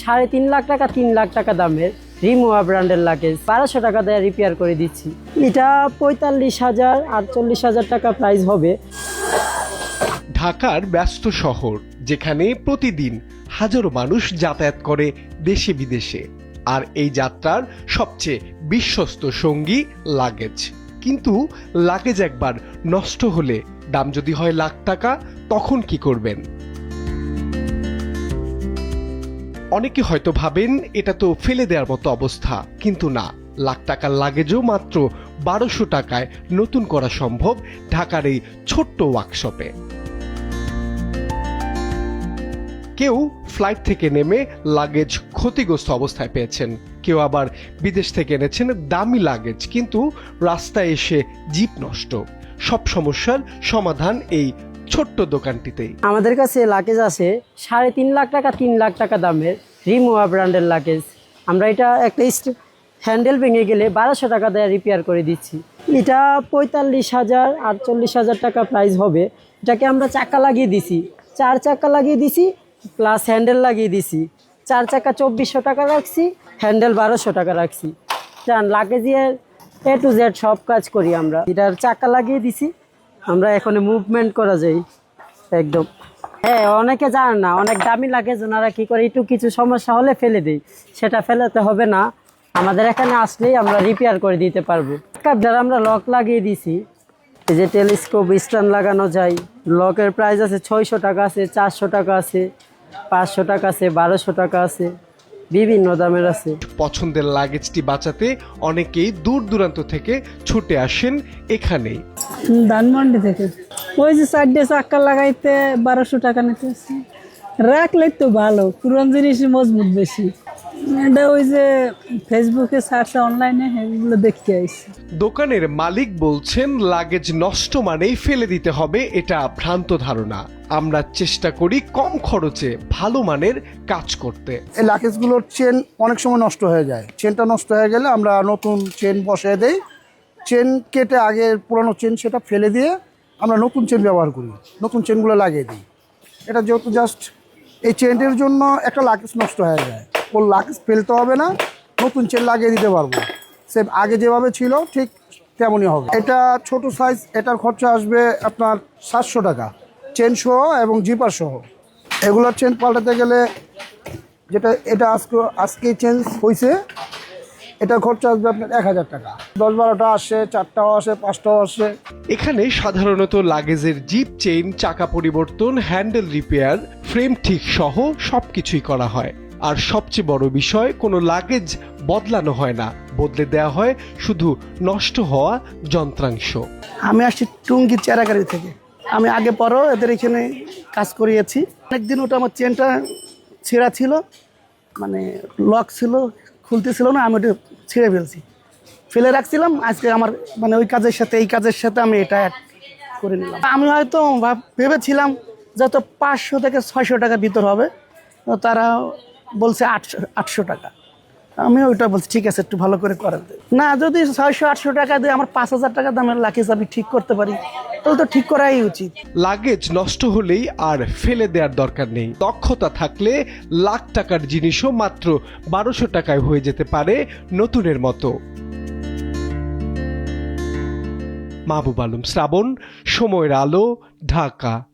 সাড়ে তিন লাখ টাকা, তিন লাখ টাকা দামের রিমোয়া ব্র্যান্ডের লাগেজ বারোশো টাকা দেয় রিপেয়ার করে দিচ্ছি। এটা পঁয়তাল্লিশ হাজার, আটচল্লিশ হাজার টাকা প্রাইস হবে। ঢাকার ব্যস্ত শহর, যেখানে প্রতিদিন হাজারো মানুষ যাতায়াত করে দেশে বিদেশে। আর এই যাত্রার সবচেয়ে বিশ্বস্ত সঙ্গী লাগেজ কিন্তু লাগেজ একবার নষ্ট হলে দাম যদি হয় লাখ টাকা, তখন কি করবেন? অনেকে হয়তো ভাবেন এটা তো ফেলে দেওয়ার মতো অবস্থা, কিন্তু না। লাখ টাকার লাগেজও মাত্র বারোশো টাকায় নতুন করা সম্ভব ঢাকার এই ছোট্ট ওয়ার্কশপে। কেউ ফ্লাইট থেকে নেমে লাগেজ ক্ষতিগ্রস্ত অবস্থায় পেয়েছেন। কেউ আবার বিদেশ থেকে এনেছেন দামি লাগেজ, কিন্তু রাস্তায় এসে জিপ নষ্ট। সব সমস্যার সমাধান এই ছোট্ট দোকানটিতেই। আমাদের কাছে লাগেজ আছে সাড়ে তিন লাখ টাকা, তিন লাখ টাকা দামের রিমোয়া ব্র্যান্ডের লাগেজ আমরা এটা একটা হ্যান্ডেল ভেঙে গেলে বারোশো টাকা দেয় রিপেয়ার করে দিচ্ছি। এটা পঁয়তাল্লিশ হাজার, আটচল্লিশ হাজার টাকা প্রাইস হবে। এটাকে আমরা চাকা লাগিয়ে দিছি। চার চাকা লাগিয়ে দিছি প্লাস হ্যান্ডেল লাগিয়ে দিছি। চার চাকা চব্বিশশো টাকা রাখছি হ্যান্ডেল বারোশো টাকা রাখছি। জান লাগেজের এ টু জেড সব কাজ করি আমরা। এটার চাকা লাগিয়ে দিছি। আমরা এখানে মুভমেন্ট করা যাই, একদম। হ্যাঁ অনেকে জানে না, অনেক দামি লাগে ওনারা কি করে একটু কিছু সমস্যা হলে ফেলে দেই সেটা ফেলাতে হবে না। আমাদের এখানে আসলেই আমরা রিপেয়ার করে দিতে পারব। কাপটার আমরা লক লাগিয়ে দিছি। এই যে টেলিস্কোপ স্ট্যান্ড লাগানো যায়। লকের প্রাইস আছে ছয়শো টাকা আছে, চারশো টাকা আছে, পাঁচশো টাকা আছে, বারোশো টাকা আছে, বিভিন্ন দামের আছে। পছন্দের লাগেজটি বাঁচাতে অনেকেই দূর দূরান্ত থেকে ছুটে আসেন এখানেই। ধানমন্ডি থেকে। ওই যে চারটে চাক্কা লাগাইতে বারোশো টাকা নিতেছে রাখলে তো ভালো পুরান জিনিস মজবুত বেশি। এটা ওই যে ফেসবুকে সার্চে অনলাইনে এগুলো দেখতে আইসি। দোকানের মালিক বলছেন লাগেজ নষ্ট মানেই ফেলে দিতে হবে এটা ভ্রান্ত ধারণা। আমরা চেষ্টা করি কম খরচে ভালো মানের কাজ করতে। এই লাকেজগুলোর চেন অনেক সময় নষ্ট হয়ে যায়। চেনটা নষ্ট হয়ে গেলে আমরা নতুন চেন বসিয়ে দেই। চেন কেটে আগে পুরানো চেন সেটা ফেলে দিয়ে আমরা নতুন চেন ব্যবহার করি। নতুন চেনগুলো লাগিয়ে দিই। এটা যেহেতু জাস্ট এই চেনটির জন্য একটা লাকেজ নষ্ট হয়ে যায়। ওর লাকেজ ফেলতে হবে না, নতুন চেন লাগিয়ে দিতে পারব। সে আগে যেভাবে ছিল, ঠিক তেমনই হবে। এটা ছোট সাইজ এটার খরচা আসবে আপনার সাতশো টাকা। চেন সহ এবং জিপার সহ। এগুলোর চেন পাল্টাতে গেলে যেটা, এটা আজকে আজকে চেঞ্জ হয়েছে এটার খরচা আসবে আপনার এক হাজার টাকা। দশ বারোটা আসে চারটাও আসে পাঁচটাও আসে। এখানে সাধারণত লাগেজের জিপ চেইন চাকা পরিবর্তন হ্যান্ডেল রিপেয়ার ফ্রেম ঠিক সহ সব কিছুই করা হয়। আর সবচেয়ে বড় বিষয় কোনো লাগেজ বদলানো হয় না। বদলে দেওয়া হয় শুধু নষ্ট হওয়া যন্ত্রাংশ। আমি আসছি টুঙ্গি চেরাগাড়ি থেকে। আমি আগে পরও এদের এখানে কাজ করিয়েছি। অনেকদিন ওটা আমার চেনটা ছেঁড়া ছিল মানে লক ছিল। খুলতেছিল না, আমি ওটা ছিঁড়ে ফেলছি। ফেলে রাখছিলাম, আজকে আমার মানে ওই কাজের সাথে, এই কাজের সাথে আমি এটা অ্যাড করে নিলাম। আমি হয়তো ভেবেছিলাম যত পাঁচশো থেকে ছয়শো টাকার ভিতর হবে তারা বলছে আটশো আটশো টাকা। আমি ওইটা বলছি, ঠিক আছে, একটু ভালো করে করেন। না, যদি ছয়শো, আটশো টাকা দিয়ে আমার পাঁচ হাজার টাকা দামের লাকিজ আমি ঠিক করতে পারি। তাহলে তো ঠিক করাই উচিত। লাগেজ নষ্ট হলেই আর ফেলে দেওয়ার দরকার নেই। দক্ষতা থাকলে লাখ টাকার জিনিসও মাত্র বারোশো টাকায় হয়ে যেতে পারে নতুনের মতো। মাহবুব আলম, শ্রাবণ, সময়ের আলো, ঢাকা।